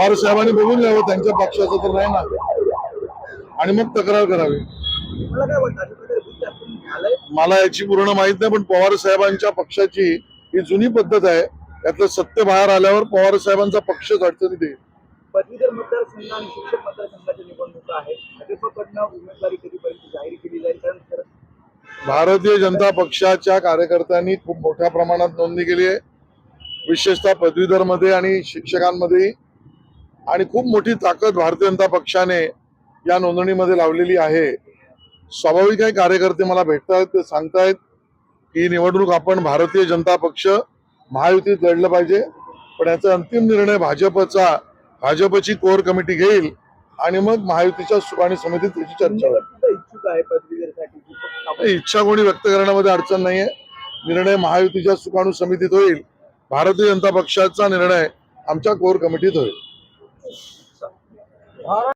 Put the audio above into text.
पवार साहेबांनी बघून घ्यावं त्यांच्या पक्षाचं तर नाही ना. आणि मग तक्रार करावी. मला याची पूर्ण माहीत नाही पण पवार साहेबांच्या पक्षाची ही जुनी पद्धत आहे. यातलं सत्य बाहेर आल्यावर पवार साहेबांचा पक्षच अडचणीत येईल. पदवीधर मतदारसंघ आणि शिक्षक मतदारसंघाच्या निवडणुका आहेत भाजपकडनं उमेदवारी कधीपर्यंत जाहीर केली जाईल? कारण खरं भारतीय जनता पक्षाच्या कार्यकर्त्यांनी खूप मोठ्या प्रमाणात नोंदणी केली आहे. विशेषतः पदवीधरमध्ये आणि शिक्षकांमध्ये आणि खूप मोठी ताकद भारतीय जनता पक्षाने या नोंदणीमध्ये लावलेली आहे. स्वाभाविक आहे कार्यकर्ते मला भेटतायत ते सांगतायत की निवडणूक आपण भारतीय जनता पक्ष महायुतीत लढलं पाहिजे पण याचा अंतिम निर्णय भाजपचा भाजपची कोर कमिटी घेईल आणि मग महायुतीच्या सुकाणी समितीत त्याची चर्चा होईल. इच्छा कोणी व्यक्त करण्यामध्ये अडचण नाहीये. निर्णय महायुतीच्या सुकाणू समितीत होईल. भारतीय जनता पक्षाचा निर्णय आमच्या कोर कमिटीत होईल. All right.